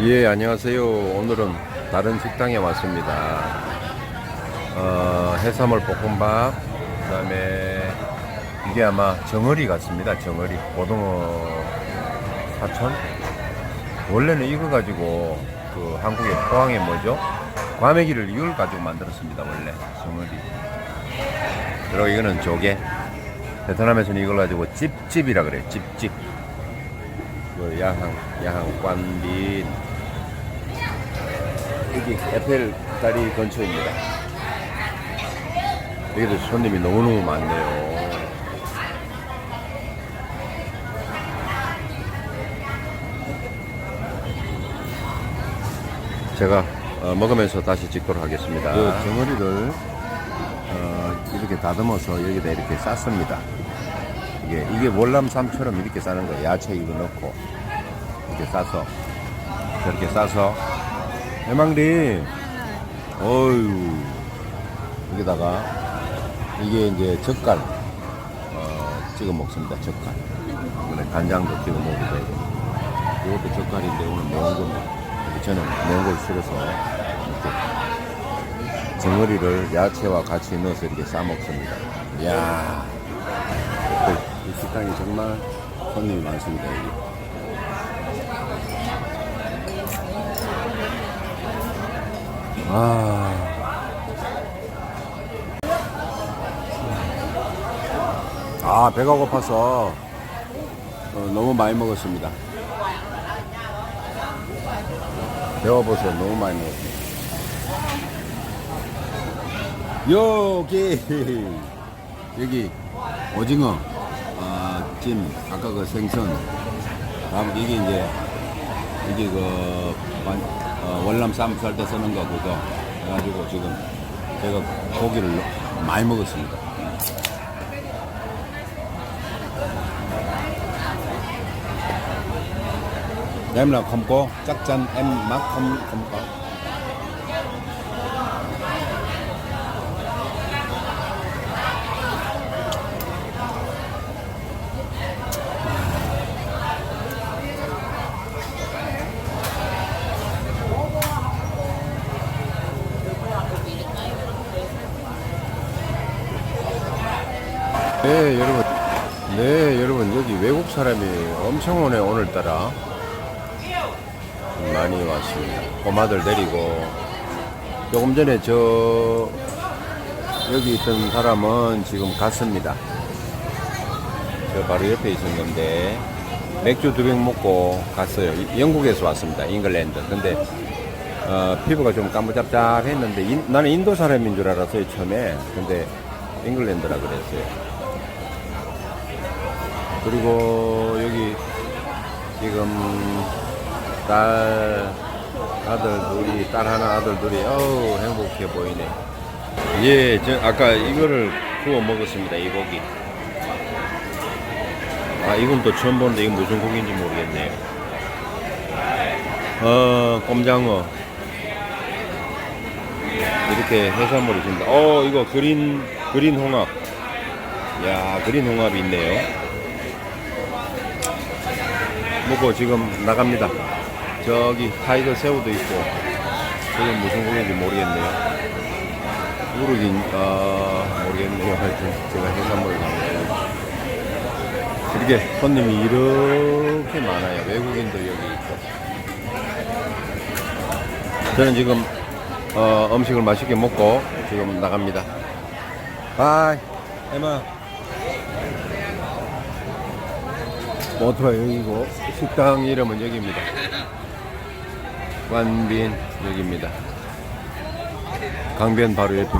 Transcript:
예, 안녕하세요. 오늘은 다른 식당에 왔습니다. 어, 해산물 볶음밥, 그 다음에 이게 아마 정어리 같습니다. 정어리. 고등어 사천? 원래는 이거 가지고 그 한국의 포항에 뭐죠? 과메기를 이걸 가지고 만들었습니다. 원래. 정어리. 그리고 이거는 조개. 베트남에서는 이걸 가지고 찝찝이라 그래요. 찝찝. 그 야항, 야항 관빈. 여기 에펠 다리 근처입니다. 여기도 손님이 너무너무 많네요. 제가 어, 먹으면서 다시 찍도록 하겠습니다. 그 정어리를 어, 이렇게 다듬어서 여기다 이렇게 쌌습니다. 이게 이게 월남쌈처럼 이렇게 싸는 거예요. 야채 이거 넣고 이렇게 싸서 저렇게 싸서 해망리 어유 여기다가 이게 이제 젓갈 어, 찍어 먹습니다. 젓갈 이번에 간장도 찍어 먹어도 되고 이것도 젓갈인데 오늘 매운 겁니다. 저는 매운 걸 싫어서 이렇게 정어리를 야채와 같이 넣어서 이렇게 싸 먹습니다. 이야 이 식당이 정말 손님이 많습니다. 여기. 아. 아, 배가 고파서 어, 너무 많이 먹었습니다. 배워보서 너무 많이 먹었습니다. 여기, 여기, 오징어, 아, 찜, 아까 그 생선, 다음 이게 이제, 이게 그, 반- 어, 월남 쌈쌀 때 쓰는 거 그거 해가지고 지금 제가 고기를 넣- 많이 먹었습니다. Em là không có. 네, 여러분. 네, 여러분. 여기 외국 사람이 엄청 오네, 오늘따라. 많이 왔습니다. 꼬마들 데리고. 조금 전에 저, 여기 있던 사람은 지금 갔습니다. 저 바로 옆에 있었는데, 맥주 두 병 먹고 갔어요. 이- 영국에서 왔습니다. 잉글랜드. 근데, 어, 피부가 좀 까무잡잡했는데, 인- 나는 인도 사람인 줄 알았어요, 처음에. 근데, 잉글랜드라 그랬어요. 그리고 여기 지금 딸 아들 둘이 딸 하나 아들 둘이 어우 행복해 보이네. 예, 저 아까 이거를 구워 먹었습니다. 이 고기. 아 이건 또 처음 보는데 이건 무슨 고기인지 모르겠네요. 어 꼼장어 이렇게 해산물이 줍니다. 어 이거 그린 그린 홍합. 야 그린 홍합이 있네요. 먹고 지금 나갑니다. 저기 타이거 새우도 있고 저건 무슨 고기인지 모르겠네요. 우르긴 아 모르겠네요. 하여튼 제가 해산물을 나오고 이렇게 손님이 이렇게 많아요. 외국인도 여기 있고. 저는 지금 어, 음식을 맛있게 먹고 지금 나갑니다. 바이. 에마. 여기고 식당 이름은 여기입니다. 관빈 여기입니다. 강변 바로 옆입니다.